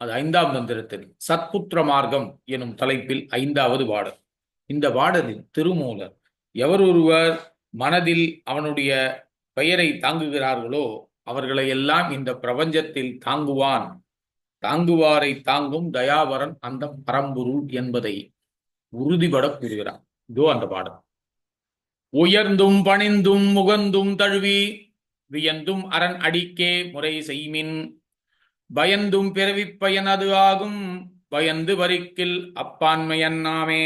அது ஐந்தாம் தந்திரத்தில் சத்புத்திர மார்க்கம் எனும் தலைப்பில் ஐந்தாவது பாடல் இந்த பாடலில் திருமூலர் எவர் ஒருவர் மனதில் அவனுடைய பெயரை தாங்குகிறார்களோ அவர்களை எல்லாம் இந்த பிரபஞ்சத்தில் தாங்குவான். தாங்குவாரை தாங்கும் தயாவரன் அந்த பரம்பொருள் என்பதை உறுதிபட கூறுகிறான். இதோ அந்த பாடல். உயர்ந்தும் பணிந்தும் முகந்தும் தழுவி வியந்தும் அரண் அடிக்கே முறை செய்மின். பயந்தும் பிறவி பயன் அது ஆகும். பயந்து வரிக்கில் அப்பான்மையன்னாமே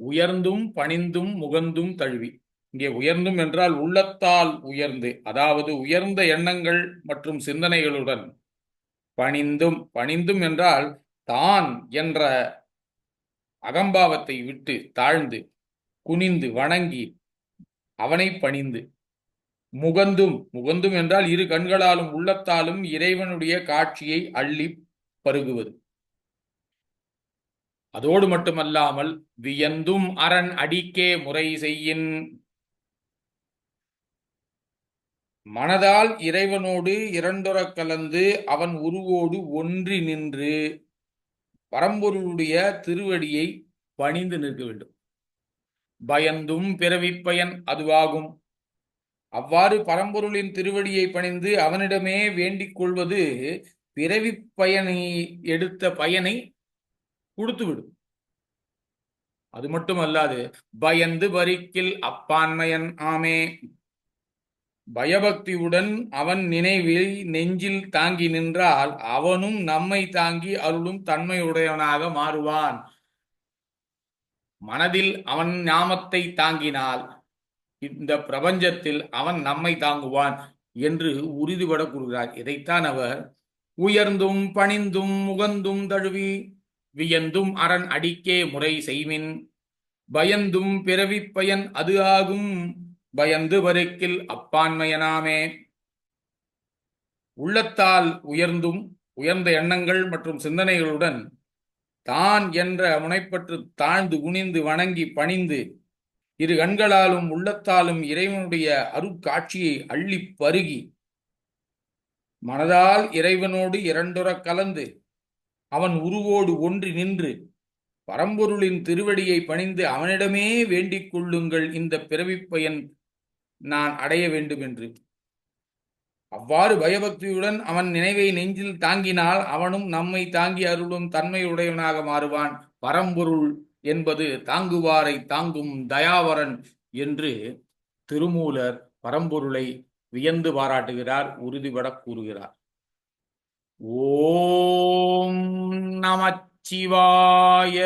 உயர்ந்தும் பணிந்தும் முகந்தும் தழுவி. இங்கே உயர்ந்தும் என்றால் உள்ளத்தால் உயர்ந்து அதாவது உயர்ந்த எண்ணங்கள் மற்றும் சிந்தனைகளுடன். பணிந்தும் பணிந்தும் என்றால் தான் என்ற அகம்பாவத்தை விட்டு தாழ்ந்து குனிந்து வணங்கி அவனை பணிந்து. முகந்தும் முகந்தும் என்றால் இரு கண்களாலும் உள்ளத்தாலும் இறைவனுடைய காட்சியை அள்ளி பருகுவது. அதோடு மட்டுமல்லாமல் வியந்தும் அரண் அடிக்கே முறை செய்யின். மனதால் இறைவனோடு இரண்டுறக் கலந்து அவன் உருவோடு ஒன்றி நின்று பரம்பொருளுடைய திருவடியை பணிந்து நிற்க வேண்டும். பயந்தும் பிறவி பயன் அதுவாகும். அவ்வாறு பரம்பொருளின் திருவடியை பணிந்து அவனிடமே வேண்டிக் கொள்வது பிறவிப் பயனை எடுத்த பயனை கொடுத்துவிடும். அது மட்டுமல்லாது பயந்து பரிக்கில் அப்பான்மையன் ஆமே. பயபக்தியுடன் அவன் நினைவில் நெஞ்சில் தாங்கி நின்றால் அவனும் நம்மை தாங்கி அருளும் தன்மையுடையவனாக மாறுவான். மனதில் அவன் ஞாமத்தை தாங்கினால் இந்த பிரபஞ்சத்தில் அவன் நம்மை தாங்குவான் என்று உறுதிபட கூறுகிறார். இதைத்தான் அவர் உயர்ந்தும் பணிந்தும் முகந்தும் தழுவி வியந்தும் அரண் அடிக்கே முறை செய்வின் பயந்தும் பிறவிப் பயன் அது ஆகும். பயந்து வருக்கில் அப்பான்மையனாமே. உள்ளத்தால் உயர்ந்தும் உயர்ந்த எண்ணங்கள் மற்றும் சிந்தனைகளுடன் தான் என்ற முனைப்பற்று தாழ்ந்து குனிந்து வணங்கி பணிந்து இரு கண்களாலும் உள்ளத்தாலும் இறைவனுடைய அருட்காட்சியை அள்ளி பருகி மனதால் இறைவனோடு இரண்டுற கலந்து அவன் உருவோடு ஒன்றி நின்று பரம்பொருளின் திருவடியை பணிந்து அவனிடமே வேண்டிக் கொள்ளுங்கள் இந்த பிறவி பயன் நான் அடைய வேண்டும் என்று அவ்வாறு பயபக்தியுடன் அவன் நினைவை நெஞ்சில் தாங்கினால் அவனும் நம்மை தாங்கி அருளும் தன்மையுடையவனாக மாறுவான். பரம்பொருள் என்பது தாங்குவாரை தாங்கும் தயாவரன் என்று திருமூலர் பரம்பொருளை வியந்து பாராட்டுகிறார் உறுதிபட கூறுகிறார். ஓம் நமச்சிவாய